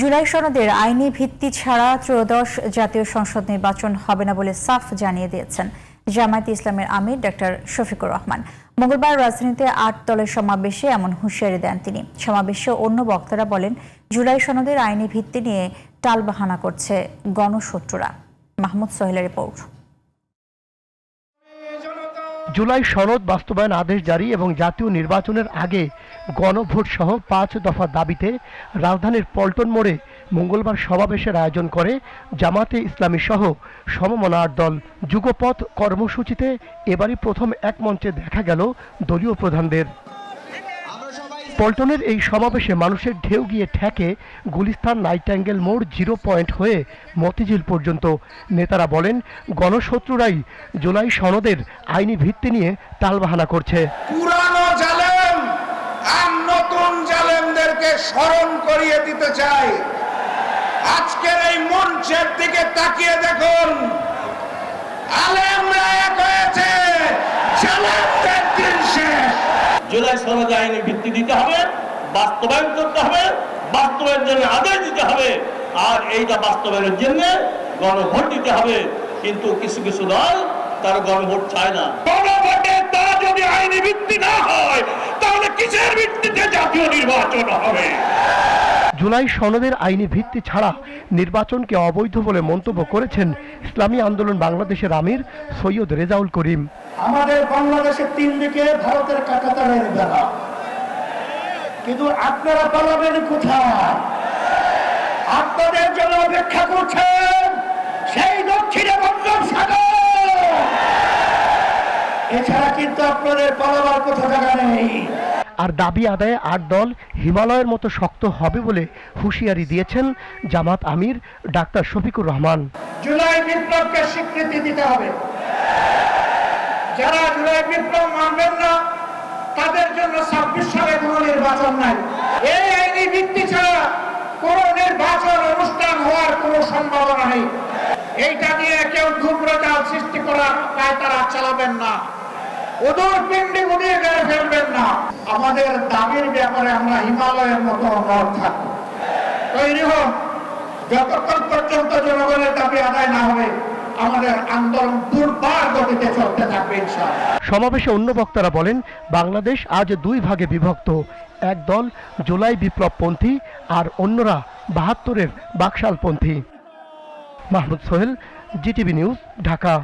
জুলাই সনদের আইনি ভিত্তি ছাড়া ত্রয়োদশ জাতীয় সংসদ নির্বাচন হবে না বলে সাফ জানিয়ে দিয়েছেন জামায়াত ইসলামের আমির ডক্টর শফিকুর রহমান। মঙ্গলবার রাজধানীতে আট দলের সমাবেশে এমন হুঁশিয়ারি দেন তিনি। সমাবেশে অন্য বক্তারা বলেন, জুলাই সনদের আইনি ভিত্তি নিয়ে টালবাহানা করছে গণশত্রুরা। মাহমুদ সোহেলের রিপোর্ট। জুলাই সনদ বাস্তবায়ন আদেশ জারি এবং জাতীয় নির্বাচনের আগে গণভোট সহ পাঁচ দফা দাবিতে রাজধানীর পল্টন মোড়ে মঙ্গলবার সমাবেশের আয়োজন করে জামাতে ইসলামী সহ সমমনার দল। যুগপথ কর্মসূচিতে এবারই প্রথম এক মঞ্চে দেখা গেল দলীয় প্রধানদের। পল্টনের এই সমাবেশে মানুষের ঢেউ গিয়ে ঠেকে গুলিস্তান নাইটাঙ্গেল মোড় জিরো পয়েন্ট হয়ে মতিঝিল পর্যন্ত। নেতারা বলেন, গণশত্রুরাই জুলাই সনদের আইনি ভিত্তি নিয়ে টালবাহানা করছে। পুরানো জালেম আর নতুন জালেমদেরকে স্মরণ করিয়ে দিতে চাই। আজকের এই মঞ্চের দিকে তাকিয়ে দেখুন, আলেমরা এক হয়েছে। জুলাই সনদে আইনের ভিত্তি দিতে হবে, বাস্তবায়ন করতে হবে, বাস্তবায়নের জন্য আদেশ দিতে হবে। আর এইটা বাস্তবায়নের জন্য গণভোট দিতে হবে। কিন্তু কিছু কিছু দল তার গণভোট চায় না। গণভোটে তা যদি আইনি ভিত্তি না হয়, তাহলে কিসের ভিত্তিতে জাতীয় নির্বাচন হবে? জুলাই সনদের আইনি ভিত্তি ছাড়া নির্বাচনকে অবৈধ বলে মন্তব্য করেছেন ইসলামী আন্দোলন বাংলাদেশের আমির সৈয়দ রেজাউল করিম। আমাদের বাংলাদেশের তিন দিকে ভারতের কাকাতারের বেলা কিন্তু আপনারা পালাবেন কোথায়? আপনাদের জন্য অপেক্ষা করছেন সেই দক্ষিণে বঙ্গোপসাগর এছাড়া কিন্তু আপনাদের পালাবার কোথা জায়গা নেই। আর দাবি আদায়ে আট দল হিমালয়ের মতো শক্ত হবে বলে হুঁশিয়ারি দিয়েছেন জামাত আমির ডাক্তার শফিকুর রহমান। জুলাই বিপ্লবকে স্বীকৃতি দিতে হবে। যারা জুলাই বিপ্লব মানবেন না, তাদের জন্য ছাব্বিশ সালে কোনো নির্বাচন নাই। এই আইনি ভিত্তি ছাড়া কোনো নির্বাচন অনুষ্ঠান হওয়ার কোনো সম্ভাবনা নেই। এইটা নিয়ে কেউ ধূম্রজাল সৃষ্টি করার কাজ তারা চালাবেন না। ওদূর আমাদের ব্যাপারে আমরা হিমালয়ের মতো তৈরি হোক। যতক্ষণ পর্যন্ত জনগণের দাবি আদায় না হবে সমাবেশে অন্য বক্তারা বলেন, বাংলাদেশ আজ দুই ভাগে বিভক্ত। এক দল জুলাই বিপ্লবপন্থী আর অন্যরা বাহাত্তরের বাকশালপন্থী। Mahmud Sohel, GTV news, Dhaka.